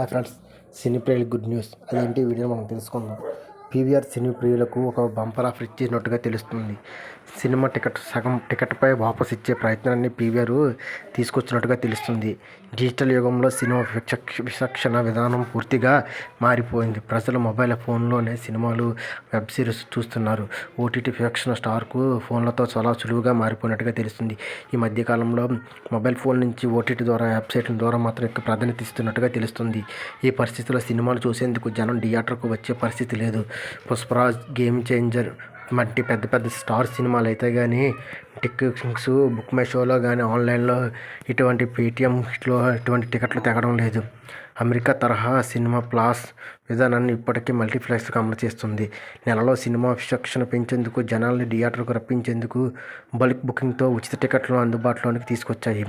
Hi friends cine good news. అదేంటి video మనం తెలుసుకుందాం. పీవీఆర్ సినీ ప్రియులకు ఒక బంపర్ ఆఫర్ ఇచ్చినట్టుగా తెలుస్తుంది. సినిమా టికెట్ సగం టికెట్పై వాపస్ ఇచ్చే ప్రయత్నాన్ని పీవీఆర్ తీసుకొచ్చినట్టుగా తెలుస్తుంది. డిజిటల్ యుగంలో సినిమా విచక్ష విచక్షణ విధానం పూర్తిగా మారిపోయింది. ప్రజలు మొబైల్ ఫోన్లోనే సినిమాలు వెబ్ సిరీస్ చూస్తున్నారు. ఓటీటీ విచక్షణ స్టార్కు ఫోన్లతో చాలా సులువుగా మారిపోయినట్టుగా తెలుస్తుంది. ఈ మధ్యకాలంలో మొబైల్ ఫోన్ నుంచి ఓటీటీ ద్వారా వెబ్సైట్ల ద్వారా మాత్రం ఎక్కువ ప్రాధాన్యత ఇస్తున్నట్టుగా తెలుస్తుంది. ఈ పరిస్థితిలో సినిమాలు చూసేందుకు జనం థియేటర్కు వచ్చే పరిస్థితి లేదు. పుష్పరాజ్ గేమ్ చేంజర్ వంటి పెద్ద పెద్ద స్టార్ సినిమాలు అయితే కానీ టికెట్స్ బుక్ మై షోలో కానీ ఆన్లైన్లో ఇటువంటి పేటీఎంలో ఇటువంటి టికెట్లు తెగడం లేదు. అమెరికా తరహా సినిమా ప్లాస్ విధానాన్ని ఇప్పటికీ మల్టీప్లెక్స్కి అమలు చేస్తుంది. నెలలో సినిమా విశక్షణ పెంచేందుకు జనాల్ని థియేటర్కు రప్పించేందుకు బల్క్ బుకింగ్తో ఉచిత టికెట్లను అందుబాటులోనికి తీసుకొచ్చాయి.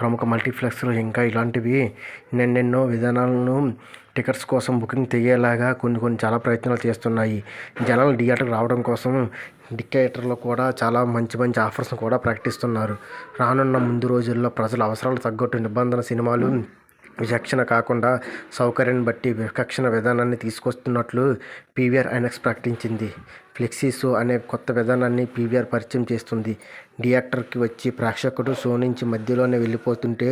ప్రముఖ మల్టీప్లెక్స్లో ఇంకా ఇలాంటివి ఎన్నెన్నో విధానాలను టికెట్స్ కోసం బుకింగ్ తెయ్యేలాగా కొన్ని కొన్ని చాలా ప్రయత్నాలు చేస్తున్నాయి. జనాలు థియేటర్కి రావడం కోసం థియేటర్లో కూడా చాలా మంచి మంచి ఆఫర్స్ కూడా ప్రకటిస్తున్నారు. రానున్న ముందు రోజుల్లో ప్రజల అవసరాలు తగ్గట్టు నిబంధన సినిమాలు విచక్షణ కాకుండా సౌకర్యాన్ని బట్టి విచక్షణ విధానాన్ని తీసుకొస్తున్నట్లు పీవీఆర్ ఐనక్స్ ప్రకటించింది. ఫ్లెక్సీ షో అనే కొత్త విధానాన్ని పీవీఆర్ పరిచయం చేస్తుంది. థియేటర్కి వచ్చి ప్రేక్షకుడు షో నుంచి మధ్యలోనే వెళ్ళిపోతుంటే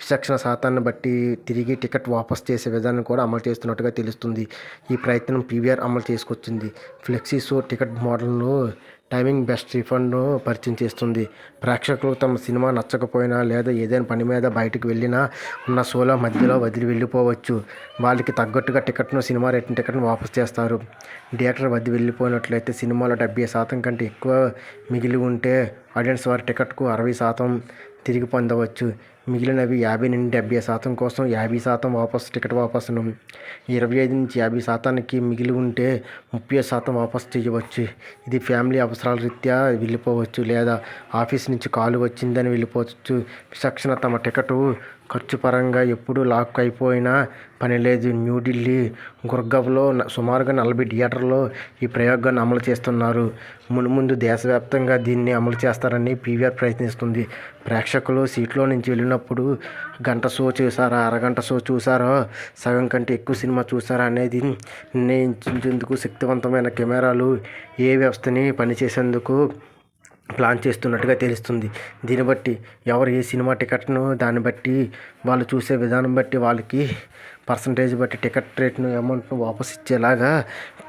విచక్షణ శాతాన్ని బట్టి తిరిగి టికెట్ వాపస్ చేసే విధానం కూడా అమలు చేస్తున్నట్టుగా తెలుస్తుంది. ఈ ప్రయత్నం పీవీఆర్ అమలు చేసుకొచ్చింది. ఫ్లెక్సీ షో టికెట్ మోడల్ను టైమింగ్ బెస్ట్ రిఫండ్ను పరిచయం చేస్తుంది. ప్రేక్షకులు తమ సినిమా నచ్చకపోయినా లేదా ఏదైనా పని మీద బయటకు వెళ్ళినా ఉన్న షోలో మధ్యలో వదిలి వెళ్ళిపోవచ్చు. వాళ్ళకి తగ్గట్టుగా టికెట్ను సినిమా రేటింగ్ టికెట్ను వాపస్ చేస్తారు. థియేటర్ వద్ద వెళ్ళిపోయినట్లయితే అయితే సినిమాలో డెబ్బై శాతం కంటే ఎక్కువ మిగిలి ఉంటే ఆడియన్స్ వారి టికెట్కు అరవై శాతం తిరిగి పొందవచ్చు. మిగిలినవి యాభై నుండి డెబ్బై శాతం కోసం యాభై శాతం వాపసు టికెట్ వాపసును. ఇరవై ఐదు నుంచి యాభై శాతానికి మిగిలి ఉంటే ముప్పై శాతం వాపసు చేయవచ్చు. ఇది ఫ్యామిలీ అవసరాల రీత్యా వెళ్ళిపోవచ్చు లేదా ఆఫీస్ నుంచి కాలు వచ్చిందని వెళ్ళిపోవచ్చు. విచక్షణ తమ టికెట్ ఖర్చు పరంగా ఎప్పుడు లాక్ అయిపోయినా పని లేదు. న్యూఢిల్లీ గుర్గావ్లో సుమారుగా నలభై థియేటర్లో ఈ ప్రయోగాన్ని అమలు చేస్తున్నారు. మునుముందు దేశవ్యాప్తంగా దీన్ని అమలు చేస్తారని పీవీఆర్ ప్రయత్నిస్తుంది. ప్రేక్షకులు సీట్లో నుంచి వెళ్ళినప్పుడు గంట షో చూసారా అరగంట షో చూసారో సగం కంటే ఎక్కువ సినిమా చూసారా అనేది నిర్ణయించేందుకు శక్తివంతమైన కెమెరాలు ఏ వ్యవస్థని పనిచేసేందుకు ప్లాన్ చేస్తున్నట్టుగా తెలుస్తుంది. దీన్ని బట్టి ఎవరు ఏ సినిమా టికెట్ను దాన్ని బట్టి వాళ్ళు చూసే విధానం బట్టి వాళ్ళకి పర్సంటేజ్ బట్టి టికెట్ రేట్ను అమౌంట్ను వాపస్ ఇచ్చేలాగా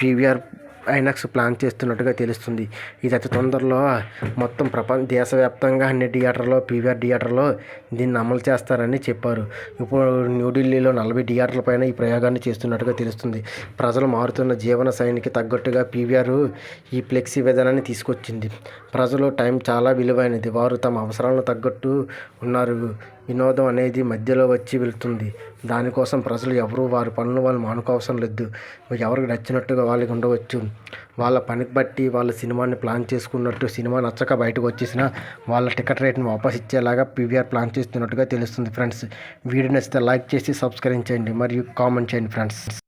పీవీఆర్ ఐనాక్స్ ప్లాన్ చేస్తున్నట్టుగా తెలుస్తుంది. ఇది అతి తొందరలో మొత్తం ప్రపంచ దేశవ్యాప్తంగా అన్ని థియేటర్లో పీవీఆర్ థియేటర్లో దీన్ని అమలు చేస్తారని చెప్పారు. ఇప్పుడు న్యూఢిల్లీలో నలభై థియేటర్ల పైన ఈ ప్రయోగాన్ని చేస్తున్నట్టుగా తెలుస్తుంది. ప్రజలు మారుతున్న జీవన శైలికి తగ్గట్టుగా పీవీఆర్ ఈ ఫ్లెక్సీ విధానాన్ని తీసుకొచ్చింది. ప్రజలు టైం చాలా విలువైనది. వారు తమ అవసరాలను తగ్గట్టు ఉన్నారు. వినోదం అనేది మధ్యలో వచ్చి వెళ్తుంది. దానికోసం ప్రజలు ఎవరు వారి పనులు వాళ్ళు మానుకోవసరం లేదు. ఎవరికి నచ్చినట్టుగా వాళ్ళకి ఉండవచ్చు. వాళ్ళ పనికి బట్టి వాళ్ళ సినిమాని ప్లాన్ చేసుకున్నట్టు సినిమా నచ్చక బయటకు వచ్చేసిన వాళ్ళ టికెట్ రేట్ని వాపస్ ఇచ్చేలాగా పీవీఆర్ ప్లాన్ చేస్తున్నట్టుగా తెలుస్తుంది ఫ్రెండ్స్. వీడియో నచ్చితే లైక్ చేసి సబ్స్క్రైబ్ చేయండి. మరియు కామెంట్ చేయండి ఫ్రెండ్స్.